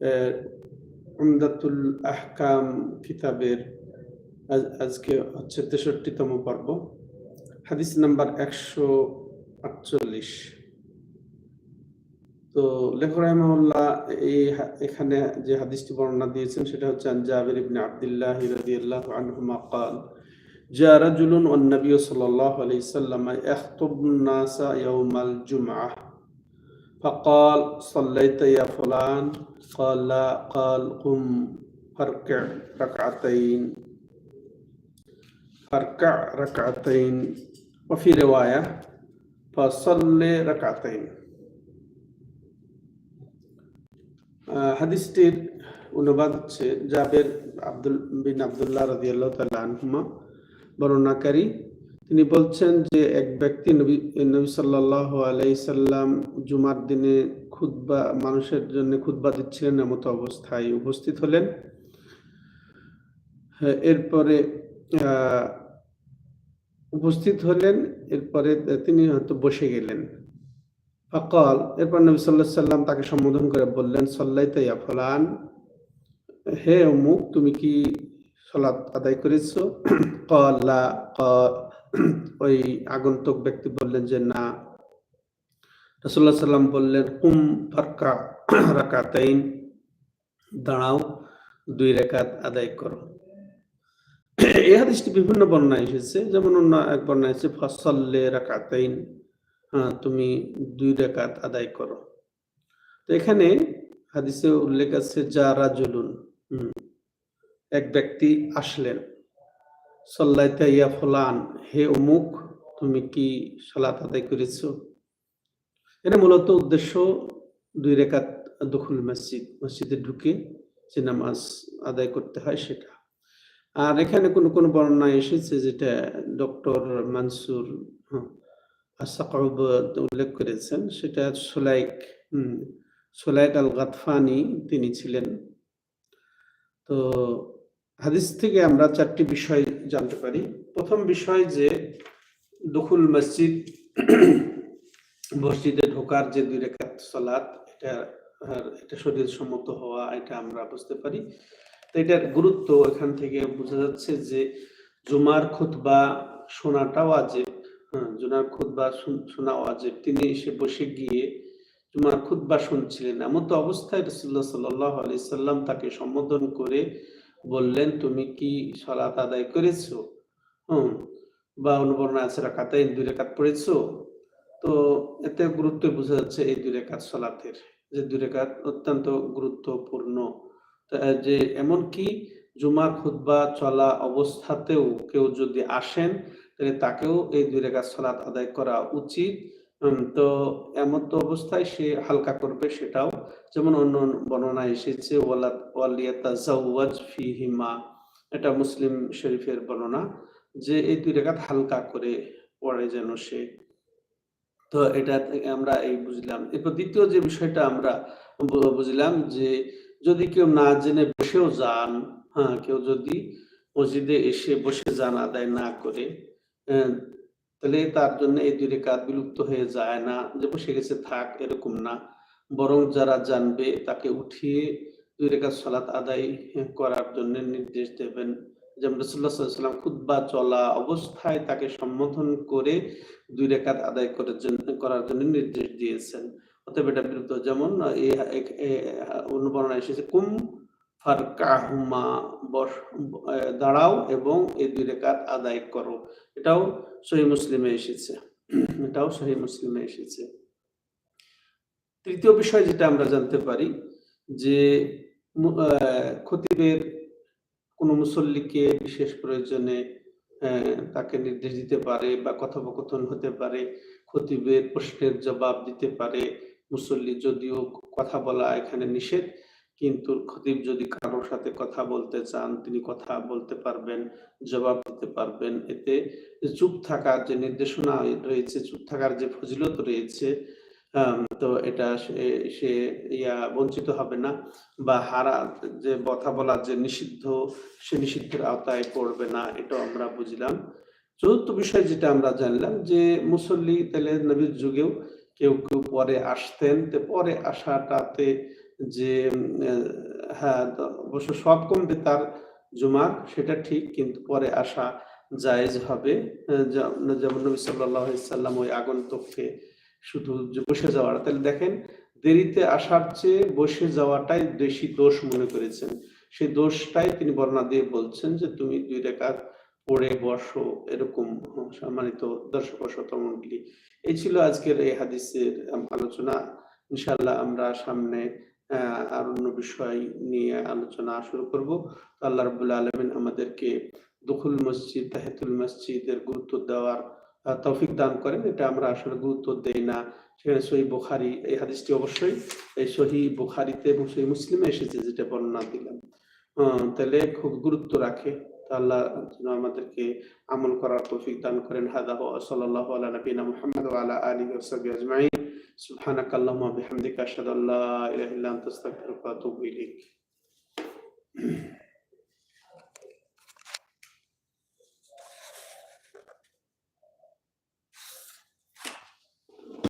আহ, উমদাতুল আহকাম কিতাবের আজ- আজকে হচ্ছে তেষট্টিতম পর্ব হাদিস নাম্বার একশো আটচল্লিশ তো লেখক রহমাউল্লাহ এই হা- এখানে যে হাদিসটি বর্ণনা দিয়েছেন সেটা হচ্ছে আন জাবির ইবনে আব্দুল্লাহ রাদিয়াল্লাহু আনহুমা قال جاء رجل والنبي صلى الله عليه وسلم يخطب الناس يوم الجمعة فقال صليت يا فلان قال لا قال قم فاركع ركعتين فاركع ركعتين وفي رواية فصل ركعتين আহ, হাদিসটির অনুবাদ হচ্ছে জাবের আব্দুল বিন আব্দুল্লাহ রাদিয়াল্লাহু তাআলা আনহুমা বর্ণনাকারী তিনি বলছেন যে এক ব্যক্তি নবী নবী সাল্লাল্লাহু আলাইহি সাল্লাম জুমার দিনে খুতবা মানুষের জন্য খুতবা দিচ্ছিলেন এমতো অবস্থায় উপস্থিত হলেন। হ্যাঁ, এরপরে উপস্থিত হলেন এরপরে তিনি হয়তো বসে গেলেন। ফকল এরপর নবী সাল্লাহ সাল্লাম তাকে সম্বোধন করে বললেন সল্লাইতে তাইয়া ফলান হে অমুক তুমি কি সলাৎ আদায় করেছ? কলা ওই আগন্তুক ব্যক্তি বললেন যে না। রসুল্লাহ সাল্লাম বললেন কুম ফারকা রাকাতাইন। দাঁড়াও দুই রেখাত আদায় করো। এই হাদিসটি বিভিন্ন বর্ণায় এসেছে। যেমন অন্য এক বর্ণায় এসেছে ফসল্লে রাকাতাইন। হ্যাঁ তুমি দুই রেখাত আদায় করো। তো এখানে হাদিসে উল্লেখ আছে যারা জুলুন হুম, এক ব্যক্তি আসলেন। সল্লাইতা ইয়া ফুলান, হে অমুক, তুমি কি সালাত আদায় করেছ? এটা মূলত উদ্দেশ্য দুই রেখাত দখুল মসজিদ, মসজিদে ঢুকে যে নামাজ আদায় করতে হয় সেটা। আর এখানে কোন কোন বর্ণনা এসেছে যেটা ডক্টর মানসুর আসাকব উল্লেখ করেছেন, সেটা সোলাইক সোলাইক আল গাতফানি তিনি ছিলেন। তো হাদিস থেকে আমরা চারটি বিষয় জানতে পারি। প্রথম বিষয় যে দখুল মসজিদ, মসজিদে ঢোকার যে দুই রেখাত সালাত, এটা এটা শরীর সম্মত হওয়া, এটা আমরা বুঝতে পারি। তো এটার গুরুত্ব এখান থেকে বোঝা যাচ্ছে যে জুমার খুতবা ওয়াজিব হ্যাঁ জুমার খুতবা শুন- শোনা ওয়াজিব তিনি এসে বসে গিয়ে জুমার খুতবা শুনছিলেন। এমন তো অবস্থায় রসুল্লাহ সাল্লাহ আলি সাল্লাম তাকে সম্বোধন করে বললেন, তুমি কি সলাত আদায় করেছ? হুম, বা অনুবর্ণা আছে রাখাতাই দুই রেখাত পড়েছো? তো এতে গুরুত্ব বোঝা যাচ্ছে এই দুই রেখাত সলাতের, যে দুই রেখাত অত্যন্ত গুরুত্বপূর্ণ। যে এমনকি জুমার খুতবা চলা অবস্থাতেও কেউ যদি আসেন, তাহলে তাকেও এই দুই রেখাত সলাত আদায় করা উচিত। তো এমন তো অবস্থায় সে হালকা করবে সেটাও যেমন অন্য বর্ণনা এসেছে এটা মুসলিম শরীফের বর্ণনা যে এই দুই রেখাত হালকা করে পড়ে যেন সে। তো এটা আমরা এই বুঝলাম। এরপর দ্বিতীয় যে বিষয়টা আমরা বুঝলাম যে যদি কেউ না জেনে বসেও যান হ্যাঁ কেউ যদি মসজিদে এসে বসে যান আদায় না করে আহ, তাহলে তার জন্য এই দুই রেখাত বিলুপ্ত হয়ে যায় না। যে বসে গেছে থাক এরকম না। বরং যারা জানবে তাকে উঠিয়ে দুই রেখাত সালাত আদায় করার জন্য নির্দেশ দেবেন। যেমন রসুল্লাহ সাল্লাম খুদ্া চলা অবস্থায় তাকে সম্বোধন করে দুই রেখাত আদায় করার জন্য করার জন্য নির্দেশ দিয়েছেন। অতএব এটা বিরুদ্ধ যেমন অনুবর্ণনা এসেছে, কুম ফারকাহুমা বস দাঁড়াও এবং এই দুই রেখাত আদায় করো। এটাও সহি মুসলিমে এসেছে। এটাও সহি মুসলিমে এসেছে। তৃতীয় বিষয় যেটা আমরা জানতে পারি যে খতিবের কোনো মুসল্লিকে বিশেষ প্রয়োজনে তাকে নির্দেশ দিতে পারে বা কথোপকথন হতে পারে, খতিবের প্রশ্নের জবাব দিতে পারে, মুসল্লি যদিও কথা বলা এখানে নিষেধ, কিন্তু খতিব যদি কারোর সাথে কথা বলতে চান, তিনি কথা বলতে পারবেন, জবাব দিতে পারবেন। এতে চুপ থাকার যে নির্দেশনা রয়েছে, চুপ থাকার যে ফজিলত রয়েছে তো এটা সে ইয়া বঞ্চিত হবে না বা হারা, যে কথা বলার যে নিষিদ্ধ, সে নিষিদ্ধের আওতায় পড়বে না, এটাও আমরা বুঝলাম। চতুর্থ বিষয় যেটা আমরা জানলাম যে মুসল্লি, তাহলে নবীর যুগেও কেউ কেউ পরে আসতেন পরে আসাটাতে যে হ্যাঁ অবশ্য সব কমবে তার জুমার, সেটা ঠিক, কিন্তু পরে আসা জায়েজ হবে। যেমন নবী আলাইহি সাল্লাম ওই আগন্তুককে শুধু বসে যাওয়ার, তাহলে দেখেন দেরিতে আসার চেয়ে বসে যাওয়াটাই বেশি দোষ মনে করেছেন। সেই দোষটাই তিনি বর্ণনা দিয়ে বলছেন যে তুমি দুই রেখাত পড়ে বসো, এরকম সম্মানিত দর্শক ও শ্রোতামণ্ডলী এই ছিল আজকের এই হাদিসের আলোচনা। ইনশাল্লাহ আমরা সামনে আর অন্য বিষয় নিয়ে আলোচনা শুরু করব। আল্লাহ রাব্বুল আলামিন আমাদেরকে দুখুল মসজিদ, তাহেতুল মসজিদের গুরুত্ব দেওয়ার তৌফিক দান করেন। এটা আমরা আসলে গুরুত্ব দেই না। সেখানে সহি বুখারি, এই হাদিসটি অবশ্যই, এই সহি বুখারিতে এবং সহি মুসলিমে এসেছে যেটা বর্ণনা দিলাম। তাহলে খুব গুরুত্ব রাখে। আল্লাহ আমাদেরকে আমল করার তৌফিক দান করেন। হাদা সাল্লাল্লাহু আলা নবিনা মুহাম্মদ আলা আলিহি ওয়া সাহবিহি আজমাইন। সুবহানাকা আল্লাহুম্মা বিহামদিকা আশহাদু আল্লা ইলাহা ইল্লা আনতা আস্তাগফিরুকা